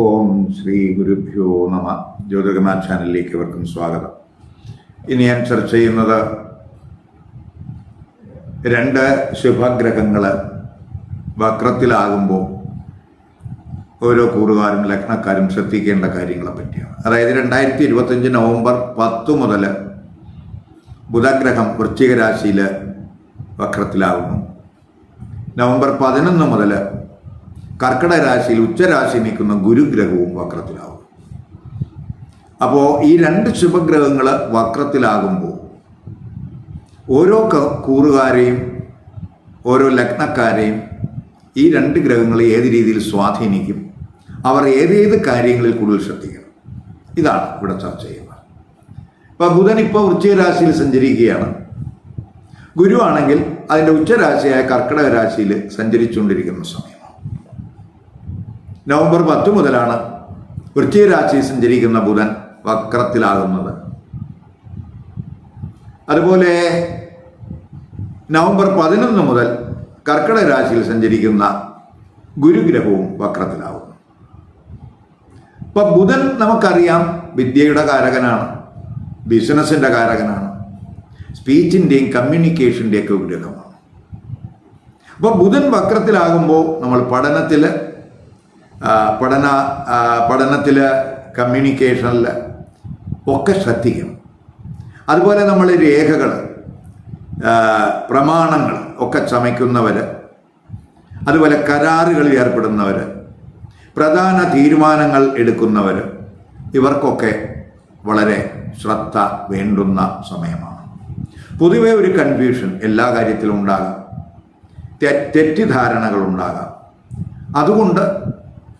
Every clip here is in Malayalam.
ഓം ശ്രീ ഗുരുഭ്യോ നമ. ജ്യോതിർഗമാ ചാനലിലേക്ക് ഇവർക്കും സ്വാഗതം. ഇനി ഞാൻ ചർച്ച ചെയ്യുന്നത് രണ്ട് ശുഭഗ്രഹങ്ങൾ വക്രത്തിലാകുമ്പോൾ ഓരോ കൂറുകാരും ലഗ്നക്കാരും ശ്രദ്ധിക്കേണ്ട കാര്യങ്ങളെ പറ്റിയാണ്. അതായത് രണ്ടായിരത്തി ഇരുപത്തഞ്ച് നവംബർ പത്ത് മുതൽ ബുധഗ്രഹം വൃശ്ചിക രാശിയിൽ വക്രത്തിലാകുന്നു. നവംബർ പതിനൊന്ന് മുതൽ കർക്കിടക രാശിയിൽ ഉച്ചരാശി നിൽക്കുന്ന ഗുരുഗ്രഹവും വക്രത്തിലാവും. അപ്പോൾ ഈ രണ്ട് ശുഭഗ്രഹങ്ങൾ വക്രത്തിലാകുമ്പോൾ ഓരോ കൂറുകാരെയും ഓരോ ലഗ്നക്കാരെയും ഈ രണ്ട് ഗ്രഹങ്ങൾ ഏത് രീതിയിൽ സ്വാധീനിക്കും? അവർ ഏതേത് കാര്യങ്ങളിൽ കൂടുതൽ ശ്രദ്ധിക്കണം? ഇതാണ് ഇവിടെ ചർച്ച ചെയ്യുന്നത്. ഇപ്പം ബുധൻ ഇപ്പോൾ ഉച്ചരാശിയിൽ രാശിയിൽ സഞ്ചരിക്കുകയാണ് ഗുരുവാണെങ്കിൽ അതിന്റെ ഉച്ചരാശിയായ കർക്കിടക രാശിയിൽ സഞ്ചരിച്ചുകൊണ്ടിരിക്കുന്ന സമയമാണ് നവംബർ പത്ത് മുതലാണ് വൃശ്ചിക രാശിയിൽ സഞ്ചരിക്കുന്ന ബുധൻ വക്രത്തിലാകുന്നത്. അതുപോലെ നവംബർ പതിനൊന്ന് മുതൽ കർക്കിടക രാശിയിൽ സഞ്ചരിക്കുന്ന ഗുരുഗ്രഹവും വക്രത്തിലാകുന്നു. ഇപ്പം ബുധൻ നമുക്കറിയാം വിദ്യയുടെ കാരകനാണ് ബിസിനസിന്റെ കാരകനാണ് സ്പീച്ചിന്റെയും കമ്മ്യൂണിക്കേഷന്റെയൊക്കെ ഗ്രഹമാണ്. അപ്പോൾ ബുധൻ വക്രത്തിലാകുമ്പോൾ നമ്മൾ പഠനത്തിൽ പഠന പഠനത്തിൽ കമ്മ്യൂണിക്കേഷനിൽ ഒക്കെ ശ്രദ്ധിക്കണം. അതുപോലെ നമ്മൾ രേഖകൾ പ്രമാണങ്ങൾ ഒക്കെ ചമയ്ക്കുന്നവർ അതുപോലെ കരാറുകളിൽ ഏർപ്പെടുന്നവർ പ്രധാന തീരുമാനങ്ങൾ എടുക്കുന്നവർ ഇവർക്കൊക്കെ വളരെ ശ്രദ്ധ വേണ്ടുന്ന സമയമാണ്. പൊതുവെ ഒരു കൺഫ്യൂഷൻ എല്ലാ കാര്യത്തിലും ഉണ്ടാകാം. തെറ്റിദ്ധാരണകൾ ഉണ്ടാകാം. അതുകൊണ്ട്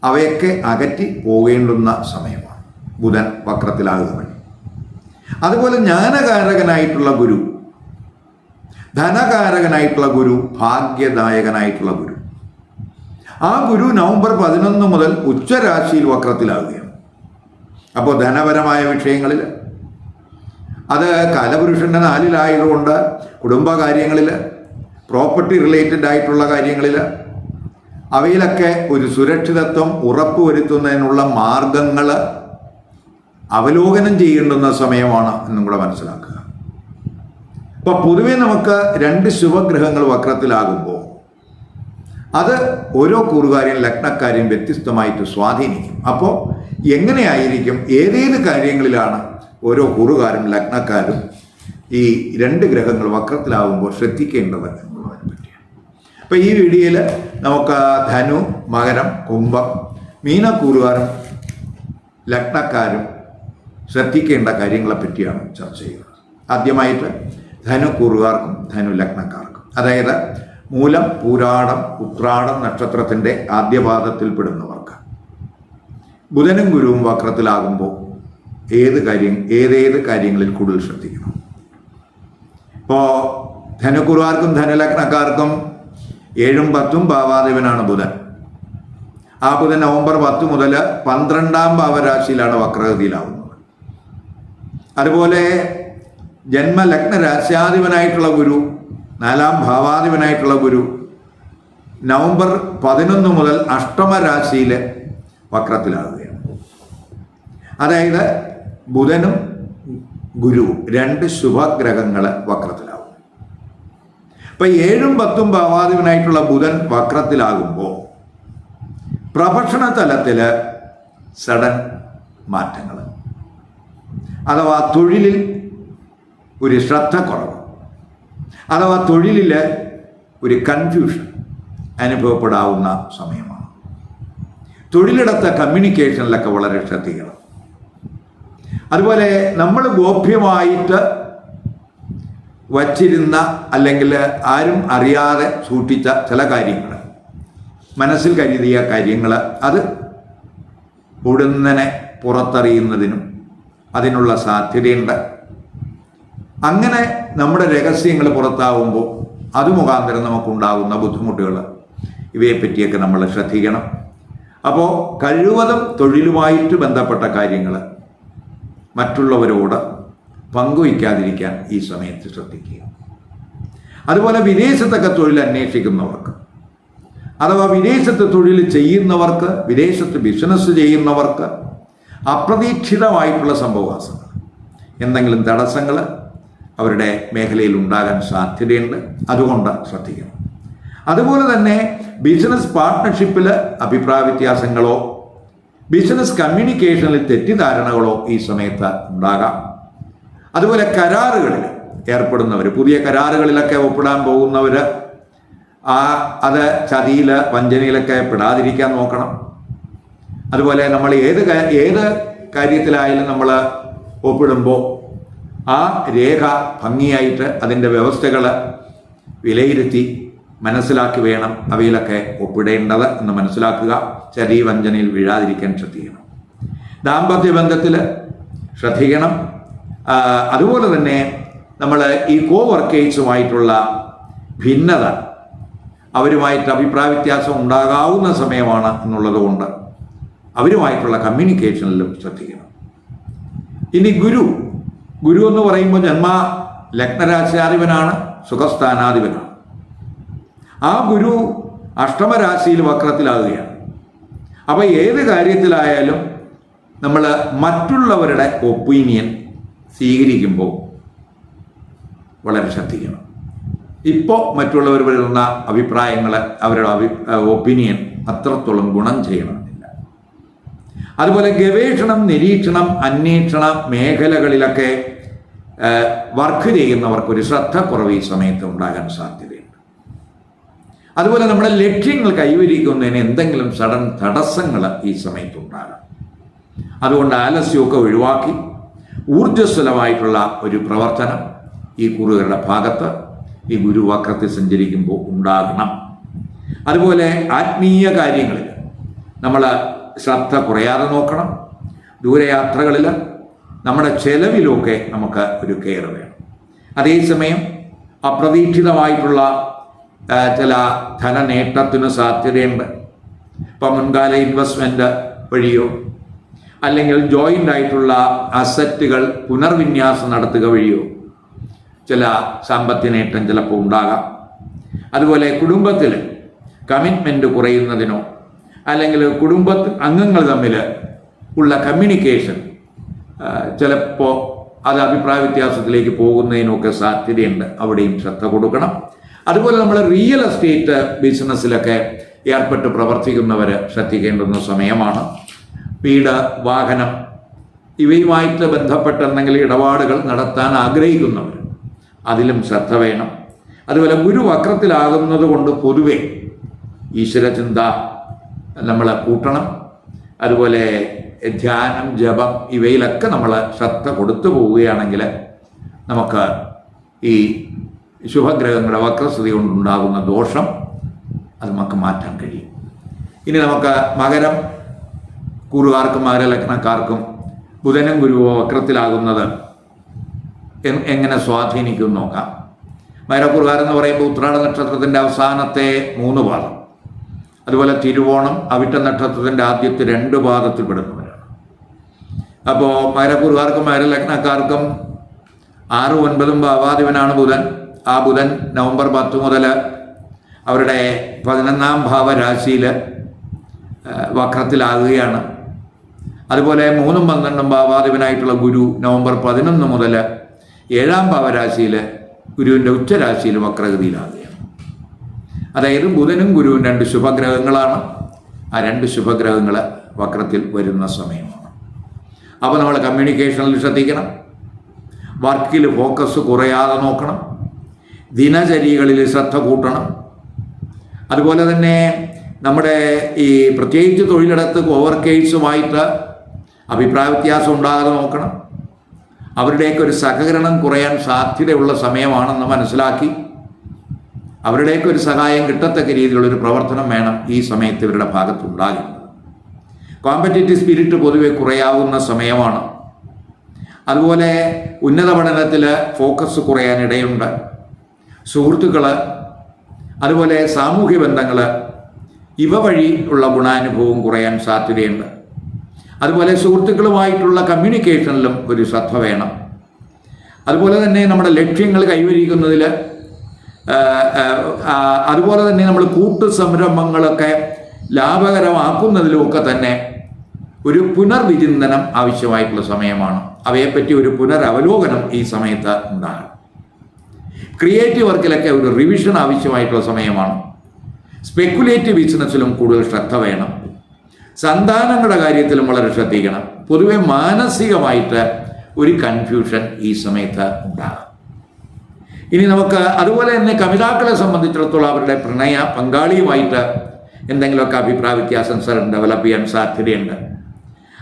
അവയൊക്കെ അകറ്റി പോകേണ്ടുന്ന സമയമാണ്. ബുധൻ വക്രത്തിലാകുക വഴി അതുപോലെ ജ്ഞാനകാരകനായിട്ടുള്ള ഗുരു ധനകാരകനായിട്ടുള്ള ഗുരു ഭാഗ്യദായകനായിട്ടുള്ള ഗുരു. ആ ഗുരു നവംബർ പതിനൊന്ന് മുതൽ ഉച്ചരാശിയിൽ വക്രത്തിലാവുകയാണ് അപ്പോൾ ധനപരമായ വിഷയങ്ങളിൽ അത് കലപുരുഷന്റെ നാലിലായതുകൊണ്ട് കുടുംബകാര്യങ്ങളിൽ പ്രോപ്പർട്ടി റിലേറ്റഡ് ആയിട്ടുള്ള കാര്യങ്ങളിൽ അവയിലൊക്കെ ഒരു സുരക്ഷിതത്വം ഉറപ്പുവരുത്തുന്നതിനുള്ള മാർഗങ്ങൾ അവലോകനം ചെയ്യേണ്ടുന്ന സമയമാണ് എന്നും കൂടെ മനസ്സിലാക്കുക. ഇപ്പൊ പൊതുവെ നമുക്ക് രണ്ട് ശുഭഗ്രഹങ്ങൾ വക്രത്തിലാകുമ്പോൾ അത് ഓരോ കൂറുകാരെയും ലഗ്നക്കാരെയും വ്യത്യസ്തമായിട്ട് സ്വാധീനിക്കും. അപ്പോൾ എങ്ങനെയായിരിക്കും? ഏതേത് കാര്യങ്ങളിലാണ് ഓരോ കൂറുകാരും ലഗ്നക്കാരും ഈ രണ്ട് ഗ്രഹങ്ങൾ വക്രത്തിലാകുമ്പോൾ ശ്രദ്ധിക്കേണ്ടത് എന്നുള്ളതിനെ പറ്റിയാണ് അപ്പോൾ ഈ വീഡിയോയിൽ നമുക്ക് ധനു മകരം കുംഭം മീനക്കൂറുകാരും ലഗ്നക്കാരും ശ്രദ്ധിക്കേണ്ട കാര്യങ്ങളെ പറ്റിയാണ് ചർച്ച ചെയ്യുന്നത്. ആദ്യമായിട്ട് ധനു കൂറുകാർക്കും ധനു ലഗ്നക്കാർക്കും അതായത് മൂലം പൂരാടം ഉത്രാടം നക്ഷത്രത്തിന്റെ ആദ്യപാദത്തിൽപ്പെടുന്നവർക്ക് ബുധനും ഗുരുവും വക്രത്തിലാകുമ്പോൾ ഏത് കാര്യം ഏതേത് കാര്യങ്ങളിൽ കൂടുതൽ ശ്രദ്ധിക്കണം? ഇപ്പോൾ ധനുക്കുറുകാർക്കും ധനുലഗ്നക്കാർക്കും ഏഴും പത്തും ഭാവാദേവനാണ് ബുധൻ. ആ ബുധൻ നവംബർ പത്ത് മുതൽ പന്ത്രണ്ടാം ഭാവരാശിയിലാണ് വക്രഗതിയിലാവുന്നത്. അതുപോലെ ജന്മലഗ്ന രാശ്യാധിപനായിട്ടുള്ള ഗുരു നാലാം ഭാവാധിപനായിട്ടുള്ള ഗുരു നവംബർ പതിനൊന്ന് മുതൽ അഷ്ടമ രാശിയിൽ വക്രത്തിലാവുകയാണ്. അതായത് ബുധനും ഗുരുവും രണ്ട് ശുഭഗ്രഹങ്ങൾ വക്രത്തിലാവും അപ്പൊ ഏഴും പത്തും ഭാവാധിപനായിട്ടുള്ള ബുധൻ വക്രത്തിലാകുമ്പോൾ പ്രഭക്ഷണ തലത്തിൽ സഡൻ മാറ്റങ്ങൾ അഥവാ തൊഴിലിൽ ഒരു ശ്രദ്ധക്കുറവ് അഥവാ തൊഴിലിൽ ഒരു കൺഫ്യൂഷൻ അനുഭവപ്പെടാവുന്ന സമയമാണ്. തൊഴിലിടത്തെ കമ്മ്യൂണിക്കേഷനിലൊക്കെ വളരെ ശ്രദ്ധിക്കണം. അതുപോലെ നമ്മൾ ഗോപ്യമായിട്ട് വച്ചിരുന്ന അല്ലെങ്കിൽ ആരും അറിയാതെ സൂക്ഷിച്ച ചില കാര്യങ്ങൾ. മനസ്സിൽ കരുതിയ കാര്യങ്ങൾ അത് ഉടുന്നനെ പുറത്തറിയുന്നതിനും അതിനുള്ള സാധ്യതയുണ്ട്. അങ്ങനെ നമ്മുടെ രഹസ്യങ്ങൾ പുറത്താവുമ്പോൾ അത് മുഖാന്തരം നമുക്കുണ്ടാകുന്ന ബുദ്ധിമുട്ടുകൾ ഇവയെ പറ്റിയൊക്കെ നമ്മൾ ശ്രദ്ധിക്കണം. അപ്പോൾ കഴിവതും തൊഴിലുമായിട്ട് ബന്ധപ്പെട്ട കാര്യങ്ങൾ മറ്റുള്ളവരോട് പങ്കുവയ്ക്കാതിരിക്കാൻ ഈ സമയത്ത് ശ്രദ്ധിക്കുക. അതുപോലെ വിദേശത്തൊക്കെ തൊഴിൽ അന്വേഷിക്കുന്നവർക്ക് അഥവാ വിദേശത്ത് തൊഴിൽ ചെയ്യുന്നവർക്ക് വിദേശത്ത് ബിസിനസ് ചെയ്യുന്നവർക്ക് അപ്രതീക്ഷിതമായിട്ടുള്ള സംഭവവാസങ്ങൾ എന്തെങ്കിലും തടസ്സങ്ങൾ അവരുടെ മേഖലയിൽ ഉണ്ടാകാൻ സാധ്യതയുണ്ട്. അതുകൊണ്ട് ശ്രദ്ധിക്കണം. അതുപോലെ തന്നെ ബിസിനസ് പാർട്ട്ണർഷിപ്പിൽ അഭിപ്രായ വ്യത്യാസങ്ങളോ ബിസിനസ് കമ്മ്യൂണിക്കേഷനിൽ തെറ്റിദ്ധാരണകളോ ഈ സമയത്ത് ഉണ്ടാകാം. അതുപോലെ കരാറുകളിൽ ഏർപ്പെടുന്നവർ പുതിയ കരാറുകളിലൊക്കെ ഒപ്പിടാൻ പോകുന്നവർ ആ അത് ചതിയിൽ വഞ്ചനയിലൊക്കെ പെടാതിരിക്കാൻ നോക്കണം. അതുപോലെ നമ്മൾ ഏത് ഏത് കാര്യത്തിലായാലും നമ്മൾ ഒപ്പിടുമ്പോൾ ആ രേഖ ഭംഗിയായിട്ട് അതിന്റെ വ്യവസ്ഥകൾ വിലയിരുത്തി മനസ്സിലാക്കി വേണം അവയിലൊക്കെ ഒപ്പിടേണ്ടത് എന്ന് മനസ്സിലാക്കുക. ചതി വഞ്ചനയിൽ വീഴാതിരിക്കാൻ ശ്രദ്ധിക്കണം. ദാമ്പത്യ ബന്ധത്തിൽ ശ്രദ്ധിക്കണം. അതുപോലെ തന്നെ നമ്മൾ ഈ കോ വർക്കേഴ്സുമായിട്ടുള്ള ഭിന്നത അവരുമായിട്ട് അഭിപ്രായ വ്യത്യാസം ഉണ്ടാകാവുന്ന സമയമാണ് എന്നുള്ളതുകൊണ്ട് അവരുമായിട്ടുള്ള കമ്മ്യൂണിക്കേഷനിലും ശ്രദ്ധിക്കണം. ഇനി ഗുരു ഗുരു എന്ന് പറയുമ്പോൾ ജന്മ ലഗ്നരാശിയാധിപനാണ് സുഖസ്ഥാനാധിപനാണ്. ആ ഗുരു അഷ്ടമരാശിയിൽ വക്രത്തിലാകുകയാണ്. അപ്പോൾ ഏത് കാര്യത്തിലായാലും നമ്മൾ മറ്റുള്ളവരുടെ ഒപ്പീനിയൻ സ്വീകരിക്കുമ്പോൾ വളരെ ശ്രദ്ധിക്കണം. ഇപ്പോൾ മറ്റുള്ളവർ വരുന്ന അഭിപ്രായങ്ങൾ അവരുടെ അഭി ഒപ്പീനിയൻ അത്രത്തോളം ഗുണം ചെയ്യണമെന്നില്ല. അതുപോലെ ഗവേഷണം നിരീക്ഷണം അന്വേഷണ മേഖലകളിലൊക്കെ വർക്ക് ചെയ്യുന്നവർക്കൊരു ശ്രദ്ധക്കുറവ് ഈ സമയത്ത് ഉണ്ടാകാൻ സാധ്യതയുണ്ട്. അതുപോലെ നമ്മുടെ ലക്ഷ്യങ്ങൾ കൈവരിക്കുന്നതിന് എന്തെങ്കിലും സഡൻ തടസ്സങ്ങൾ ഈ സമയത്ത് ഉണ്ടാകാം. അതുകൊണ്ട് ആലസ്യമൊക്കെ ഒഴിവാക്കി ഊർജസ്വലമായിട്ടുള്ള ഒരു പ്രവർത്തനം ഈ കുറുകളുടെ ഭാഗത്ത് ഈ ഗുരുവക്രത്തിൽ സഞ്ചരിക്കുമ്പോൾ ഉണ്ടാകണം. അതുപോലെ ആത്മീയ കാര്യങ്ങളിൽ നമ്മൾ ശ്രദ്ധ കുറയാതെ നോക്കണം. ദൂരയാത്രകളിൽ നമ്മുടെ ചെലവിലൊക്കെ നമുക്ക് ഒരു കെയർ വേണം. അതേസമയം അപ്രതീക്ഷിതമായിട്ടുള്ള ചില ധനനേട്ടത്തിന് സാധ്യതയുണ്ട്. ഇപ്പം മുൻകാല ഇൻവെസ്റ്റ്മെന്റ് വഴിയോ അല്ലെങ്കിൽ ജോയിന്റ് ആയിട്ടുള്ള അസറ്റുകൾ പുനർവിന്യാസം നടത്തുക വഴിയോ? ചില സാമ്പത്തിക നേട്ടം ചിലപ്പോൾ ഉണ്ടാകാം. അതുപോലെ കുടുംബത്തിൽ കമ്മിറ്റ്മെന്റ് കുറയുന്നതിനോ അല്ലെങ്കിൽ കുടുംബ അംഗങ്ങൾ തമ്മിൽ ഉള്ള കമ്മ്യൂണിക്കേഷൻ ചിലപ്പോൾ അത് അഭിപ്രായ വ്യത്യാസത്തിലേക്ക് പോകുന്നതിനൊക്കെ സാധ്യതയുണ്ട്. അവിടെയും ശ്രദ്ധ കൊടുക്കണം. അതുപോലെ നമ്മൾ റിയൽ എസ്റ്റേറ്റ് ബിസിനസ്സിലൊക്കെ ഏർപ്പെട്ട് പ്രവർത്തിക്കുന്നവർ ശ്രദ്ധിക്കേണ്ടുന്ന സമയമാണ്. വീട് വാഹനം ഇവയുമായിട്ട് ബന്ധപ്പെട്ട എന്തെങ്കിലും ഇടപാടുകൾ നടത്താൻ ആഗ്രഹിക്കുന്നവർ അതിലും ശ്രദ്ധ വേണം. അതുപോലെ ഗുരു വക്രത്തിലാകുന്നത് കൊണ്ട് പൊതുവെ ഈശ്വരചിന്ത നമ്മൾ കൂട്ടണം. അതുപോലെ ധ്യാനം ജപം ഇവയിലൊക്കെ നമ്മൾ ശ്രദ്ധ കൊടുത്തു പോവുകയാണെങ്കിൽ നമുക്ക് ഈ ശുഭഗ്രഹങ്ങളുടെ വക്രസ്ഥിതി കൊണ്ടുണ്ടാകുന്ന ദോഷം അത് നമുക്ക് മാറ്റാൻ കഴിയും. ഇനി നമുക്ക് മകരം കൂറുകാർക്കും മകരലഗ്നക്കാർക്കും ബുധനും ഗുരുവോ വക്രത്തിലാകുന്നത് എങ്ങനെ സ്വാധീനിക്കും നോക്കാം. മകരക്കുറുകാരെന്ന് പറയുമ്പോൾ ഉത്രാട നക്ഷത്രത്തിന്റെ അവസാനത്തെ മൂന്ന് പാദം. അതുപോലെ തിരുവോണം അവിട്ട നക്ഷത്രത്തിന്റെ ആദ്യത്തെ രണ്ട് പാദത്തിൽ പെടുന്നവരാണ്. അപ്പോൾ മകരക്കുറുകാർക്കും മകരലഗ്നക്കാർക്കും ആറ് ഒൻപതും ഭാവാധിപനാണ് ബുധൻ. ആ ബുധൻ നവംബർ പത്ത് മുതൽ അവരുടെ പതിനൊന്നാം ഭാവരാശിയിൽ വക്രത്തിലാകുകയാണ്. അതുപോലെ മൂന്നും പന്ത്രണ്ടും ഭാവാധിപനായിട്ടുള്ള ഗുരു നവംബർ പതിനൊന്ന് മുതൽ ഏഴാം ഭാവരാശിയിൽ ഗുരുവിന്റെ ഉച്ചരാശിയിൽ വക്രഗതിയിലാകുകയാണ്. അതായത് ബുധനും ഗുരുവും രണ്ട് ശുഭഗ്രഹങ്ങളാണ്. ആ രണ്ട് ശുഭഗ്രഹങ്ങൾ വക്രത്തിൽ വരുന്ന സമയമാണ്. അപ്പോൾ നമ്മൾ കമ്മ്യൂണിക്കേഷനിൽ ശ്രദ്ധിക്കണം. വർക്കിൽ ഫോക്കസ് കുറയാതെ നോക്കണം. ദിനചര്യകളിൽ ശ്രദ്ധ കൂട്ടണം. അതുപോലെ തന്നെ നമ്മുടെ ഈ പ്രത്യേകിച്ച് തൊഴിലിടത്ത് കോവർക്കേഴ്സുമായിട്ട് അഭിപ്രായ വ്യത്യാസം ഉണ്ടാകാതെ നോക്കണം. അവരുടെയൊക്കെ ഒരു സഹകരണം കുറയാൻ സാധ്യതയുള്ള സമയമാണെന്ന് മനസ്സിലാക്കി അവരുടെയൊക്കെ ഒരു സഹായം കിട്ടത്തക്ക രീതിയിലുള്ളൊരു പ്രവർത്തനം വേണം ഈ സമയത്ത് ഇവരുടെ ഭാഗത്തുണ്ടാകും. കോമ്പറ്റേറ്റീവ് സ്പിരിറ്റ് പൊതുവെ കുറയാവുന്ന സമയമാണ്. അതുപോലെ ഉന്നത പഠനത്തിൽ ഫോക്കസ് കുറയാനിടയുണ്ട് സുഹൃത്തുക്കൾ അതുപോലെ സാമൂഹ്യ ബന്ധങ്ങൾ ഇവ വഴി ഉള്ള ഗുണാനുഭവം കുറയാൻ സാധ്യതയുണ്ട്. അതുപോലെ സുഹൃത്തുക്കളുമായിട്ടുള്ള കമ്മ്യൂണിക്കേഷനിലും ഒരു ശ്രദ്ധ വേണം. അതുപോലെ തന്നെ നമ്മുടെ ലക്ഷ്യങ്ങൾ കൈവരിക്കുന്നതിൽ അതുപോലെ തന്നെ നമ്മൾ കൂട്ടു സംരംഭങ്ങളൊക്കെ ലാഭകരമാക്കുന്നതിലുമൊക്കെ തന്നെ ഒരു പുനർവിചിന്തനം ആവശ്യമായിട്ടുള്ള സമയമാണ്. അവയെപ്പറ്റി ഒരു പുനരവലോകനം ഈ സമയത്ത് ഉണ്ടാകണം. ക്രിയേറ്റീവ് വർക്കിലൊക്കെ ഒരു റിവിഷൻ ആവശ്യമായിട്ടുള്ള സമയമാണ്. സ്പെക്കുലേറ്റീവ് ബിസിനസ്സിലും കൂടുതൽ ശ്രദ്ധ വേണം. സന്താനങ്ങളുടെ കാര്യത്തിലും വളരെ ശ്രദ്ധിക്കണം. പൊതുവെ മാനസികമായിട്ട് ഒരു കൺഫ്യൂഷൻ ഈ സമയത്ത് ഉണ്ടാകാം. ഇനി നമുക്ക് അതുപോലെ തന്നെ കവിതാക്കളെ സംബന്ധിച്ചിടത്തോളം അവരുടെ പ്രണയ പങ്കാളിയുമായിട്ട് എന്തെങ്കിലുമൊക്കെ അഭിപ്രായ വ്യത്യാസം സർ ഡെവലപ്പ് ചെയ്യാൻ സാധ്യതയുണ്ട്.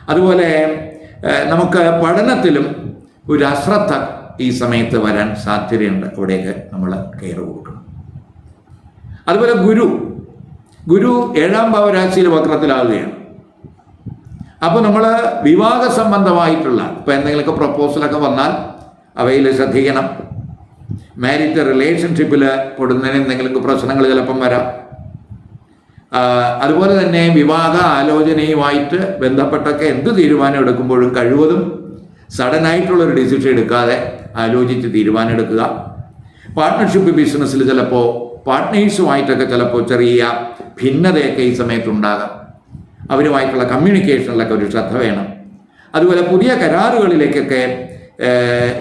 അതുപോലെ നമുക്ക് പഠനത്തിലും ഒരു അശ്രദ്ധ ഈ സമയത്ത് വരാൻ സാധ്യതയുണ്ട്. അവിടേക്ക് നമ്മൾ കെയർ കൊടുക്കണം. അതുപോലെ ഗുരു. ഗുരു ഏഴാം ഭാവരാശിയിൽ വക്രത്തിലാവുകയാണ്. അപ്പോൾ നമ്മൾ വിവാഹ സംബന്ധമായിട്ടുള്ള ഇപ്പോൾ എന്തെങ്കിലുമൊക്കെ പ്രപ്പോസലൊക്കെ വന്നാൽ അവയിൽ ശ്രദ്ധിക്കണം. മാരിറ്റ് റിലേഷൻഷിപ്പിൽ പെടുന്നതിന് എന്തെങ്കിലും പ്രശ്നങ്ങൾ ചിലപ്പം വരാം. അതുപോലെ തന്നെ വിവാഹ ആലോചനയുമായിട്ട് ബന്ധപ്പെട്ടൊക്കെ എന്ത് തീരുമാനം എടുക്കുമ്പോഴും കഴിവതും സഡനായിട്ടുള്ളൊരു ഡിസിഷൻ എടുക്കാതെ ആലോചിച്ച് തീരുമാനം എടുക്കുക. പാർട്ട്ണർഷിപ്പ് ബിസിനസ്സിൽ ചിലപ്പോൾ പാർട്ട്നേഴ്സുമായിട്ടൊക്കെ ചിലപ്പോൾ ചെറിയ ഭിന്നതയൊക്കെ ഈ സമയത്തുണ്ടാകാം അവരുമായിട്ടുള്ള കമ്മ്യൂണിക്കേഷനിലൊക്കെ ഒരു ശ്രദ്ധ വേണം. അതുപോലെ പുതിയ കരാറുകളിലേക്കൊക്കെ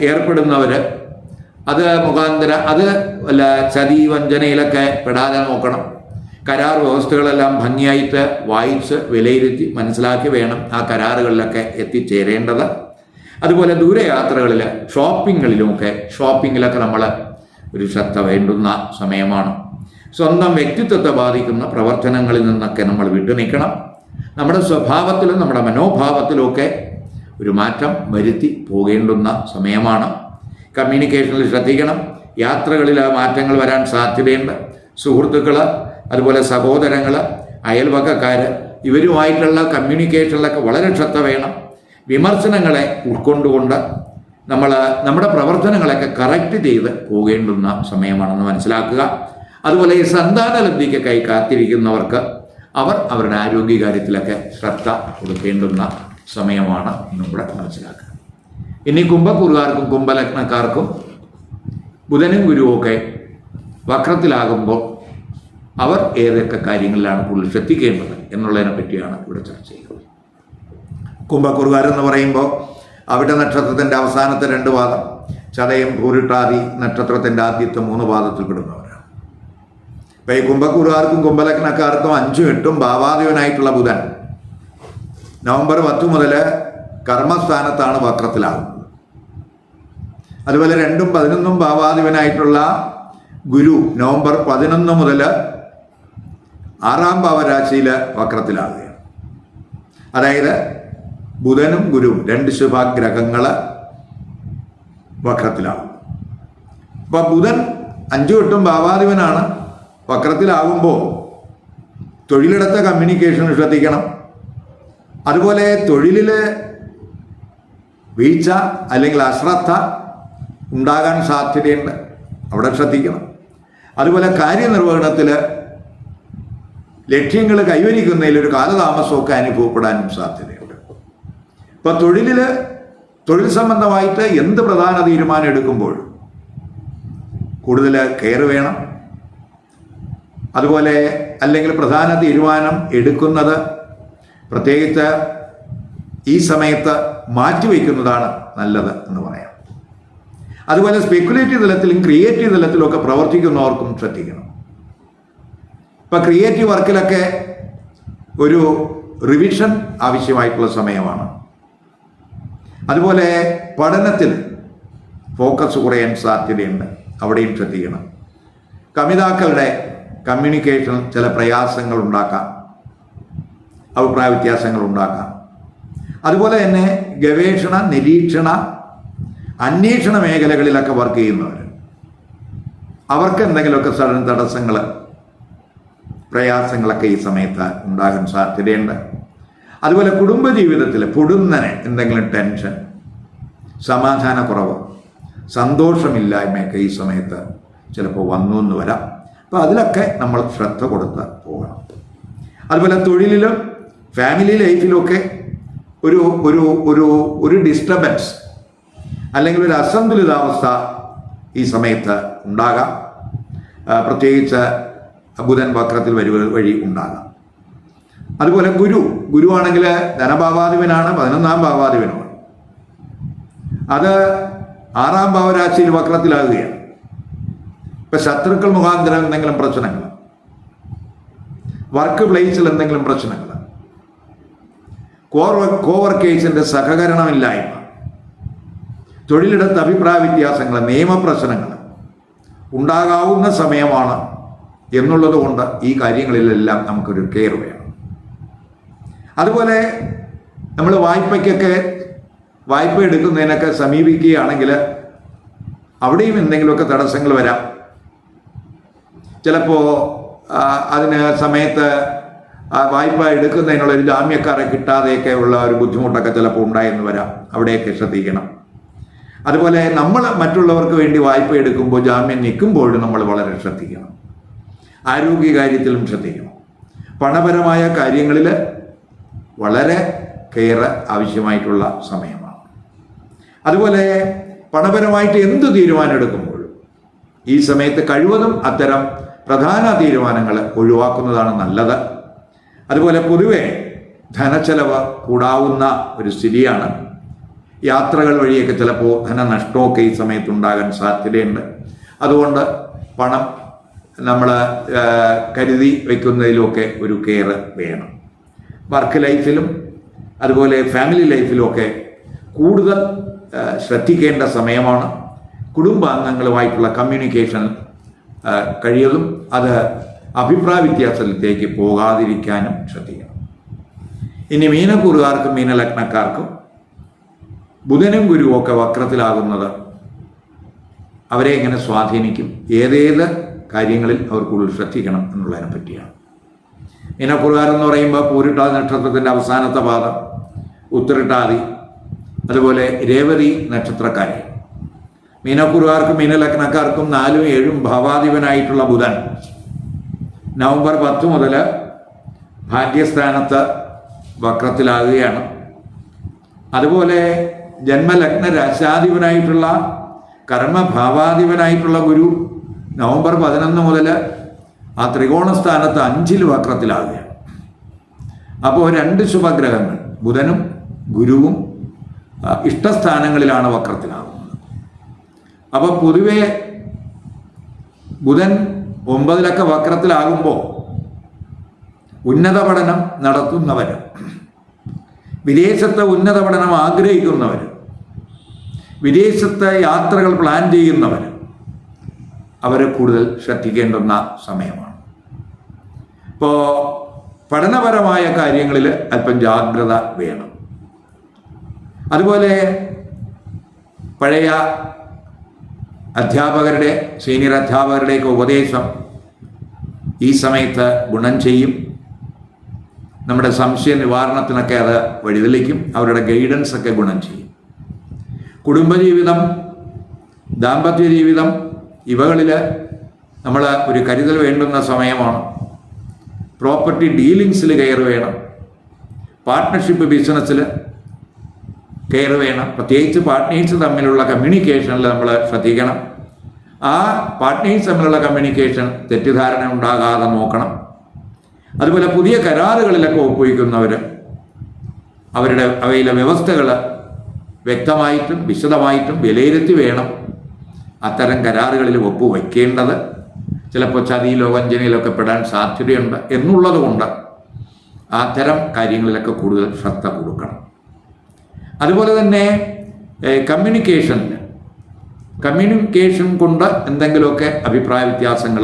ഏർപ്പെടുന്നവർ അത് മുഖാന്തര അത് വല്ല ചതി വഞ്ചനയിലൊക്കെ പെടാതെ നോക്കണം. കരാർ വ്യവസ്ഥകളെല്ലാം ഭംഗിയായിട്ട് വായിച്ച് വിലയിരുത്തി മനസ്സിലാക്കി വേണം ആ കരാറുകളിലൊക്കെ എത്തിച്ചേരേണ്ടത്. അതുപോലെ ദൂരയാത്രകളിൽ ഷോപ്പിങ്ങിലുമൊക്കെ ഷോപ്പിങ്ങിലൊക്കെ നമ്മൾ ഒരു ശ്രദ്ധ വേണ്ടുന്ന സമയമാണ്. സ്വന്തം വ്യക്തിത്വത്തെ ബാധിക്കുന്ന പ്രവർത്തനങ്ങളിൽ നിന്നൊക്കെ നമ്മൾ വിട്ടു നിൽക്കണം. നമ്മുടെ സ്വഭാവത്തിലും നമ്മുടെ മനോഭാവത്തിലും ഒക്കെ ഒരു മാറ്റം വരുത്തി പോകേണ്ടുന്ന സമയമാണ്. കമ്മ്യൂണിക്കേഷനിൽ ശ്രദ്ധിക്കണം. യാത്രകളിൽ ആ മാറ്റങ്ങൾ വരാൻ സാധ്യതയുണ്ട്. സുഹൃത്തുക്കൾ അതുപോലെ സഹോദരങ്ങൾ അയൽവക്കക്കാർ ഇവരുമായിട്ടുള്ള കമ്മ്യൂണിക്കേഷനിലൊക്കെ വളരെ ശ്രദ്ധ വേണം. വിമർശനങ്ങളെ ഉൾക്കൊണ്ടുകൊണ്ട് നമ്മൾ നമ്മുടെ പ്രവർത്തനങ്ങളൊക്കെ കറക്റ്റ് ചെയ്ത് പോകേണ്ടുന്ന സമയമാണെന്ന് മനസ്സിലാക്കുക. അതുപോലെ ഈ സന്താനലബ്ധിക്കൊക്കെ കാത്തിരിക്കുന്നവർക്ക് അവർ അവരുടെ ആരോഗ്യകാര്യത്തിലൊക്കെ ശ്രദ്ധ കൊടുക്കേണ്ടുന്ന സമയമാണ് എന്നും മനസ്സിലാക്കുക. ഇനി കുംഭക്കൂറുകാർക്കും കുംഭലഗ്നക്കാർക്കും ബുധനും ഗുരുവൊക്കെ വക്രത്തിലാകുമ്പോൾ അവർ ഏതൊക്കെ കാര്യങ്ങളിലാണ് കൂടുതൽ ശ്രദ്ധിക്കേണ്ടത് എന്നുള്ളതിനെ പറ്റിയാണ് ഇവിടെ ചർച്ച ചെയ്യുന്നത്. കുംഭക്കുറുകാരെന്ന് പറയുമ്പോൾ അവിടെ നക്ഷത്രത്തിന്റെ അവസാനത്തെ രണ്ട് പാദം ചതയം പൂരിട്ടാതി നക്ഷത്രത്തിന്റെ ആദ്യത്തെ മൂന്ന് പാദത്തിൽ പെടുന്നവരാണ്. ഇപ്പം ഈ കുംഭക്കുറുകാർക്കും കുംഭലഗ്നക്കാർക്കും അഞ്ചും എട്ടും ഭാവാധിപനായിട്ടുള്ള ബുധൻ. നവംബർ പത്ത് മുതൽ കർമ്മസ്ഥാനത്താണ് വക്രത്തിലാകുന്നത്. അതുപോലെ രണ്ടും പതിനൊന്നും ഭാവാധിപനായിട്ടുള്ള ഗുരു നവംബർ പതിനൊന്ന് മുതൽ ആറാം ഭാവരാശിയിൽ വക്രത്തിലാകുകയാണ്. അതായത് ബുധനും ഗുരുവും രണ്ട് ശുഭഗ്രഹങ്ങൾ വക്രത്തിലാകും അപ്പം ബുധൻ അഞ്ചു എട്ടും ഭാവാധിപനാണ്. വക്രത്തിലാകുമ്പോൾ തൊഴിലിടത്തെ കമ്മ്യൂണിക്കേഷൻ ശ്രദ്ധിക്കണം. അതുപോലെ തൊഴിലിൽ വീഴ്ച അല്ലെങ്കിൽ അശ്രദ്ധ ഉണ്ടാകാൻ സാധ്യതയുണ്ട്. അവിടെ ശ്രദ്ധിക്കണം. അതുപോലെ കാര്യനിർവഹണത്തിൽ ലക്ഷ്യങ്ങൾ കൈവരിക്കുന്നതിൽ ഒരു കാലതാമസമൊക്കെ അനുഭവപ്പെടാനും സാധ്യതയുണ്ട്. ഇപ്പം തൊഴിലിൽ തൊഴിൽ സംബന്ധമായിട്ട് എന്ത് പ്രധാന തീരുമാനം എടുക്കുമ്പോഴും കൂടുതൽ കെയർ വേണം. അതുപോലെ അല്ലെങ്കിൽ പ്രധാന തീരുമാനം എടുക്കുന്നത് പ്രത്യേകിച്ച് ഈ സമയത്ത് മാറ്റിവെക്കുന്നതാണ് നല്ലത് എന്ന് പറയാം. അതുപോലെ സ്പെക്കുലേറ്റീവ് തലത്തിലും ക്രിയേറ്റീവ് തലത്തിലും ഒക്കെ പ്രവർത്തിക്കുന്നവർക്കും ശ്രദ്ധിക്കണം. ഇപ്പം ക്രിയേറ്റീവ് വർക്കിലൊക്കെ ഒരു റിവിഷൻ ആവശ്യമായിട്ടുള്ള സമയമാണ്. അതുപോലെ പഠനത്തിൽ ഫോക്കസ് കുറയാൻ സാധ്യതയുണ്ട്. അവിടെയും ശ്രദ്ധിക്കണം. കമിതാക്കളുടെ കമ്മ്യൂണിക്കേഷൻ ചില പ്രയാസങ്ങൾ ഉണ്ടാക്കാം. അഭിപ്രായ വ്യത്യാസങ്ങൾ ഉണ്ടാക്കാം. അതുപോലെ തന്നെ ഗവേഷണ നിരീക്ഷണ അന്വേഷണ മേഖലകളിലൊക്കെ വർക്ക് ചെയ്യുന്നവർ അവർക്ക് എന്തെങ്കിലുമൊക്കെ സഡൻ തടസ്സങ്ങൾ പ്രയാസങ്ങളൊക്കെ ഈ സമയത്ത് ഉണ്ടാകാൻ സാധ്യതയുണ്ട്. അതുപോലെ കുടുംബജീവിതത്തിൽ പൊടുന്നനെ എന്തെങ്കിലും ടെൻഷൻ സമാധാനക്കുറവ് സന്തോഷമില്ലായ്മയൊക്കെ ഈ സമയത്ത് ചിലപ്പോൾ വന്നു എന്ന് വരാം. അപ്പോൾ അതിലൊക്കെ നമ്മൾ ശ്രദ്ധ കൊടുത്ത് പോകണം. അതുപോലെ തൊഴിലിലും ഫാമിലി ലൈഫിലുമൊക്കെ ഒരു ഒരു ഒരു ഒരു ഡിസ്റ്റർബൻസ് അല്ലെങ്കിൽ ഒരു അസന്തുലിതാവസ്ഥ ഈ സമയത്ത് ഉണ്ടാകാം. പ്രത്യേകിച്ച് ബുധൻ വക്രത്തിൽ വരുവ വഴി ഉണ്ടാകാം. അതുപോലെ ഗുരു ഗുരു ആണെങ്കിൽ ധനഭാവാധിപനാണ് പതിനൊന്നാം ഭാവാധിപനുമാണ്. അത് ആറാം ഭാവരാശിയിൽ വക്രത്തിലാകുകയാണ്. ഇപ്പൊ ശത്രുക്കൾ മുഖാന്തരം എന്തെങ്കിലും പ്രശ്നങ്ങൾ? വർക്ക് പ്ലേസിൽ എന്തെങ്കിലും പ്രശ്നങ്ങൾ? കോർ കോവർക്കേഴ്സിന്റെ സഹകരണമില്ലായ്മ? തൊഴിലിടത്ത് അഭിപ്രായ വ്യത്യാസങ്ങൾ നിയമപ്രശ്നങ്ങൾ ഉണ്ടാകാവുന്ന സമയമാണ് എന്നുള്ളത് കൊണ്ട് ഈ കാര്യങ്ങളിലെല്ലാം നമുക്കൊരു കെയർ വേണം. അതുപോലെ നമ്മൾ വായ്പയ്ക്കൊക്കെ വായ്പ എടുക്കുന്നതിനൊക്കെ സമീപിക്കുകയാണെങ്കിൽ അവിടെയും എന്തെങ്കിലുമൊക്കെ തടസ്സങ്ങൾ വരാം. ചിലപ്പോൾ അതിന് സമയത്ത് വായ്പ എടുക്കുന്നതിനുള്ള ഒരു ജാമ്യക്കാരെ കിട്ടാതെയൊക്കെ ഉള്ള ഒരു ബുദ്ധിമുട്ടൊക്കെ ചിലപ്പോൾ ഉണ്ടായെന്ന് വരാം. അവിടെയൊക്കെ ശ്രദ്ധിക്കണം. അതുപോലെ നമ്മൾ മറ്റുള്ളവർക്ക് വേണ്ടി വായ്പ എടുക്കുമ്പോൾ ജാമ്യം നിൽക്കുമ്പോഴും നമ്മൾ വളരെ ശ്രദ്ധിക്കണം. ആരോഗ്യ കാര്യത്തിലും ശ്രദ്ധിക്കണം. പണപരമായ കാര്യങ്ങളിൽ വളരെ കെയർ ആവശ്യമായിട്ടുള്ള സമയമാണ്. അതുപോലെ പണപരമായിട്ട് എന്ത് തീരുമാനം എടുക്കുമ്പോഴും ഈ സമയത്ത് കഴിവതും അത്തരം പ്രധാന തീരുമാനങ്ങൾ ഒഴിവാക്കുന്നതാണ് നല്ലത്. അതുപോലെ പൊതുവെ ധനച്ചെലവ് കൂടാവുന്ന ഒരു സ്ഥിതിയാണ്. യാത്രകൾ വഴിയൊക്കെ ചിലപ്പോൾ ധനനഷ്ടമൊക്കെ ഈ സമയത്ത് ഉണ്ടാകാൻ സാധ്യതയുണ്ട്. അതുകൊണ്ട് പണം നമ്മൾ കരുതി വയ്ക്കുന്നതിലുമൊക്കെ ഒരു കെയർ വേണം. വർക്ക് ലൈഫിലും അതുപോലെ ഫാമിലി ലൈഫിലുമൊക്കെ കൂടുതൽ ശ്രദ്ധിക്കേണ്ട സമയമാണ്. കുടുംബാംഗങ്ങളുമായിട്ടുള്ള കമ്മ്യൂണിക്കേഷൻ കഴിയതും അത് അഭിപ്രായ വ്യത്യാസത്തിലേക്ക് പോകാതിരിക്കാനും ശ്രദ്ധിക്കണം. ഇനി മീനക്കൂറുകാർക്കും മീനലഗ്നക്കാർക്കും ബുധനും ഗുരുവും ഒക്കെ വക്രത്തിലാകുന്നത് അവരെ എങ്ങനെ സ്വാധീനിക്കും? ഏതേത് കാര്യങ്ങളിൽ അവർ കൂടുതൽ ശ്രദ്ധിക്കണം എന്നുള്ളതിനെ പറ്റിയാണ്. മീനക്കുറുകാരെന്ന് പറയുമ്പോൾ പൂരിട്ടാതി നക്ഷത്രത്തിന്റെ അവസാനത്തെ പാദം ഉത്തരട്ടാതി അതുപോലെ രേവതി നക്ഷത്രക്കാരെ. മീനക്കുറുകാർക്കും മീനലഗ്നക്കാർക്കും നാലും ഏഴും ഭാവാധിപനായിട്ടുള്ള ബുധൻ. നവംബർ പത്ത് മുതൽ ഭാഗ്യസ്ഥാനത്ത് വക്രത്തിലാകുകയാണ്. അതുപോലെ ജന്മലഗ്ന രാശാധിപനായിട്ടുള്ള കർമ്മഭാവാധിപനായിട്ടുള്ള ഗുരു നവംബർ പതിനൊന്ന് മുതൽ ആ ത്രികോണ സ്ഥാനത്ത് അഞ്ചിൽ വക്രത്തിലാകുകയാണ്. അപ്പോൾ രണ്ട് ശുഭഗ്രഹങ്ങൾ ബുധനും ഗുരുവും ഇഷ്ടസ്ഥാനങ്ങളിലാണ് വക്രത്തിലാകുന്നത്. അപ്പോൾ പൊതുവെ ബുധൻ ഒമ്പതിലൊക്കെ വക്രത്തിലാകുമ്പോൾ ഉന്നത പഠനം നടത്തുന്നവർ വിദേശത്തെ ഉന്നത പഠനം ആഗ്രഹിക്കുന്നവർ വിദേശത്തെ യാത്രകൾ പ്ലാൻ ചെയ്യുന്നവർ അവരെ കൂടുതൽ ശ്രദ്ധിക്കേണ്ടുന്ന സമയമാണ്. ഇപ്പോൾ പഠനപരമായ കാര്യങ്ങളിൽ അല്പം ജാഗ്രത വേണം. അതുപോലെ പഴയ അധ്യാപകരുടെ സീനിയർ അധ്യാപകരുടെയൊക്കെ ഉപദേശം ഈ സമയത്ത് ഗുണം ചെയ്യും. നമ്മുടെ സംശയ നിവാരണത്തിനൊക്കെ അത് വഴിതെളിക്കും. അവരുടെ ഗൈഡൻസ് ഒക്കെ ഗുണം ചെയ്യും. കുടുംബജീവിതം ദാമ്പത്യ ജീവിതം ഇവകളിൽ നമ്മൾ ഒരു കരുതൽ വേണ്ടുന്ന സമയമാണ്. പ്രോപ്പർട്ടി ഡീലിങ്സിൽ കയറി വേണം. പാർട്ട്ണർഷിപ്പ് ബിസിനസ്സിൽ കെയർ വേണം. പ്രത്യേകിച്ച് പാർട്ട്നേഴ്സ് തമ്മിലുള്ള കമ്മ്യൂണിക്കേഷനിൽ നമ്മൾ ശ്രദ്ധിക്കണം. ആ പാർട്ട്നേഴ്സ് തമ്മിലുള്ള കമ്മ്യൂണിക്കേഷൻ തെറ്റിദ്ധാരണ ഉണ്ടാകാതെ നോക്കണം. അതുപോലെ പുതിയ കരാറുകളിലൊക്കെ ഒപ്പുവയ്ക്കുന്നവർ അവരുടെ അവയിലെ വ്യവസ്ഥകൾ വ്യക്തമായിട്ടും വിശദമായിട്ടും വിലയിരുത്തി വേണം അത്തരം കരാറുകളിൽ ഒപ്പുവയ്ക്കേണ്ടത്. ചിലപ്പോൾ ചതിയിലോ വഞ്ചനയിലൊക്കെ പെടാൻ സാധ്യതയുണ്ട് എന്നുള്ളത് കൊണ്ട് അത്തരം കാര്യങ്ങളിലൊക്കെ കൂടുതൽ ശ്രദ്ധ കൊടുക്കണം. അതുപോലെ തന്നെ കമ്മ്യൂണിക്കേഷൻ കമ്മ്യൂണിക്കേഷൻ കൊണ്ട് എന്തെങ്കിലുമൊക്കെ അഭിപ്രായ വ്യത്യാസങ്ങൾ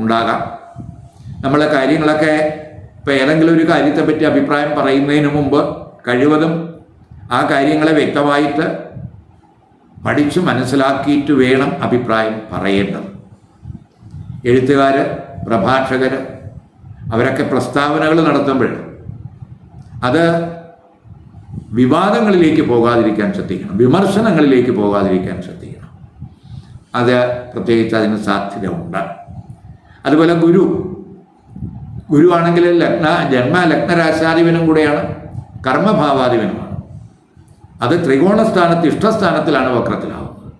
ഉണ്ടാകാം. നമ്മളെ കാര്യങ്ങളൊക്കെ ഇപ്പോൾ ഏതെങ്കിലും ഒരു കാര്യത്തെപ്പറ്റി അഭിപ്രായം പറയുന്നതിന് മുമ്പ് കഴിവതും ആ കാര്യങ്ങളെ വ്യക്തമായിട്ട് പഠിച്ചു മനസ്സിലാക്കിയിട്ട് വേണം അഭിപ്രായം പറയേണ്ടത്. എഴുത്തുകാർ പ്രഭാഷകർ അവരൊക്കെ പ്രസ്താവനകൾ നടത്തുമ്പോൾ അത് വിവാദങ്ങളിലേക്ക് പോകാതിരിക്കാൻ ശ്രദ്ധിക്കണം. വിമർശനങ്ങളിലേക്ക് പോകാതിരിക്കാൻ ശ്രദ്ധിക്കണം. അത് പ്രത്യേകിച്ച് അതിന് സാധ്യത ഉണ്ട് അതുപോലെ ഗുരു. ഗുരു ആണെങ്കിൽ ലഗ്ന ജന്മ ലഗ്നരാശാധിപനും കൂടെയാണ്. കർമ്മഭാവാധിപനുമാണ്. അത് ത്രികോണസ്ഥാനത്ത് ഇഷ്ടസ്ഥാനത്തിലാണ് വക്രത്തിലാവുന്നത്.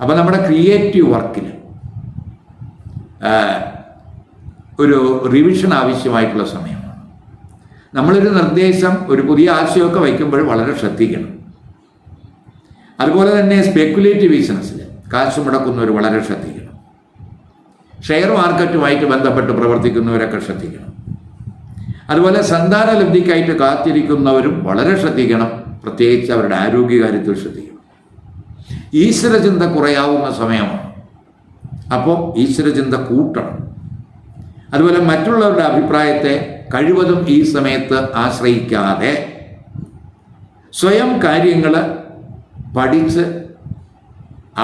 അപ്പോൾ നമ്മുടെ ക്രിയേറ്റീവ് വർക്കിൽ ഒരു റിവിഷൻ ആവശ്യമായിട്ടുള്ള സമയമാണ് നമ്മളൊരു നിർദ്ദേശം ഒരു പുതിയ ആശയമൊക്കെ വയ്ക്കുമ്പോൾ വളരെ ശ്രദ്ധിക്കണം. അതുപോലെ തന്നെ സ്പെക്കുലേറ്റീവ് ബിസിനസ്സിൽ കാശ് മുടക്കുന്നവർ വളരെ ശ്രദ്ധിക്കണം. ഷെയർ മാർക്കറ്റുമായിട്ട് ബന്ധപ്പെട്ട് പ്രവർത്തിക്കുന്നവരൊക്കെ ശ്രദ്ധിക്കണം. അതുപോലെ സന്താന ലബ്ധിക്കായിട്ട് കാത്തിരിക്കുന്നവരും വളരെ ശ്രദ്ധിക്കണം. പ്രത്യേകിച്ച് അവരുടെ ആരോഗ്യകാര്യത്തിൽ ശ്രദ്ധിക്കണം. ഈശ്വരചിന്ത കുറയാവുന്ന സമയമാണ്. അപ്പോൾ ഈശ്വരചിന്ത കൂട്ടണം. അതുപോലെ മറ്റുള്ളവരുടെ അഭിപ്രായത്തെ കഴിവതും ഈ സമയത്ത് ആശ്രയിക്കാതെ സ്വയം കാര്യങ്ങൾ പഠിച്ച്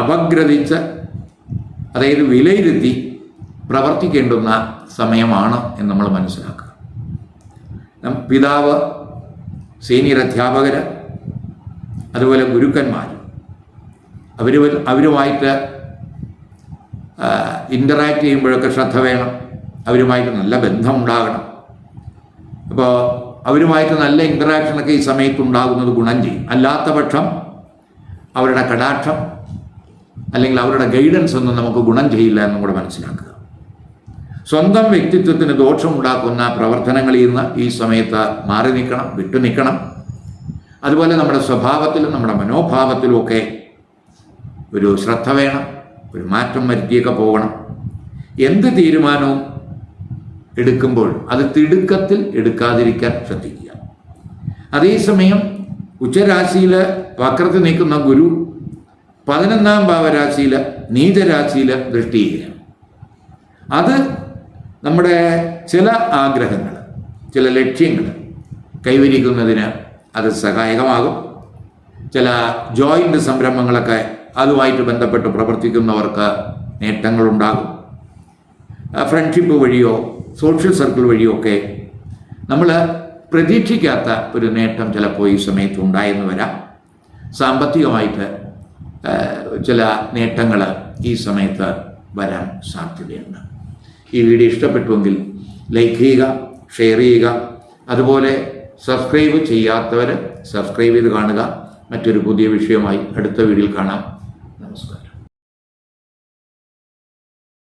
അപഗ്രഥിച്ച് അതായത് വിലയിരുത്തി പ്രവർത്തിക്കേണ്ടുന്ന സമയമാണ് എന്ന് നമ്മൾ മനസ്സിലാക്കുക. പിതാവ് സീനിയർ അധ്യാപകർ അതുപോലെ ഗുരുക്കന്മാർ അവർ അവരുമായിട്ട് ഇന്ററാക്ട് ചെയ്യുമ്പോഴൊക്കെ ശ്രദ്ധ വേണം. അവരുമായിട്ട് നല്ല ബന്ധം ഉണ്ടാകണം അപ്പോൾ അവരുമായിട്ട് നല്ല ഇന്ററാക്ഷനൊക്കെ ഈ സമയത്ത് ഉണ്ടാകുന്നത് ഗുണം ചെയ്യും. അല്ലാത്ത പക്ഷം അവരുടെ കടാക്ഷം അല്ലെങ്കിൽ അവരുടെ ഗൈഡൻസ് ഒന്നും നമുക്ക് ഗുണം ചെയ്യില്ല എന്നും കൂടെ മനസ്സിലാക്കുക. സ്വന്തം വ്യക്തിത്വത്തിന് ദോഷമുണ്ടാക്കുന്ന പ്രവർത്തനങ്ങളിൽ നിന്ന് ഈ സമയത്ത് മാറി നിൽക്കണം വിട്ടു നിൽക്കണം. അതുപോലെ നമ്മുടെ സ്വഭാവത്തിലും നമ്മുടെ മനോഭാവത്തിലും ഒക്കെ ഒരു ശ്രദ്ധ വേണം ഒരു മാറ്റം വരുത്തിയൊക്കെ പോകണം. എന്ത് തീരുമാനവും എടുക്കുമ്പോൾ അത് തിടുക്കത്തിൽ എടുക്കാതിരിക്കാൻ ശ്രദ്ധിക്കുക. അതേസമയം ഉച്ചരാശിയിൽ വക്രത്തിൽ നിൽക്കുന്ന ഗുരു പതിനൊന്നാം ഭാവരാശിയിൽ നീചരാശിയിൽ ദൃഷ്ടി ചെയ്യുകയാണ് അത് നമ്മുടെ ചില ആഗ്രഹങ്ങൾ ചില ലക്ഷ്യങ്ങൾ കൈവരിക്കുന്നതിന് അത് സഹായകമാകും. ചില ജോയിന്റ് സംരംഭങ്ങളൊക്കെ അതുമായിട്ട് ബന്ധപ്പെട്ട് പ്രവർത്തിക്കുന്നവർക്ക് നേട്ടങ്ങളുണ്ടാകും. ഫ്രണ്ട്ഷിപ്പ് വഴിയോ സോഷ്യൽ സർക്കിൾ വഴിയൊക്കെ നമ്മൾ പ്രതീക്ഷിക്കാത്ത ഒരു നേട്ടം ചിലപ്പോൾ ഈ സമയത്ത് ഉണ്ടായെന്ന് വരാം. സാമ്പത്തികമായിട്ട് ചില നേട്ടങ്ങൾ ഈ സമയത്ത് വരാൻ സാധ്യതയുണ്ട്. ഈ വീഡിയോ ഇഷ്ടപ്പെട്ടുവെങ്കിൽ ലൈക്ക് ചെയ്യുക ഷെയർ ചെയ്യുക. അതുപോലെ സബ്സ്ക്രൈബ് ചെയ്യാത്തവർ സബ്സ്ക്രൈബ് ചെയ്ത് കാണുക. മറ്റൊരു പുതിയ വിഷയമായി അടുത്ത വീഡിയോയിൽ കാണാം. നമസ്കാരം.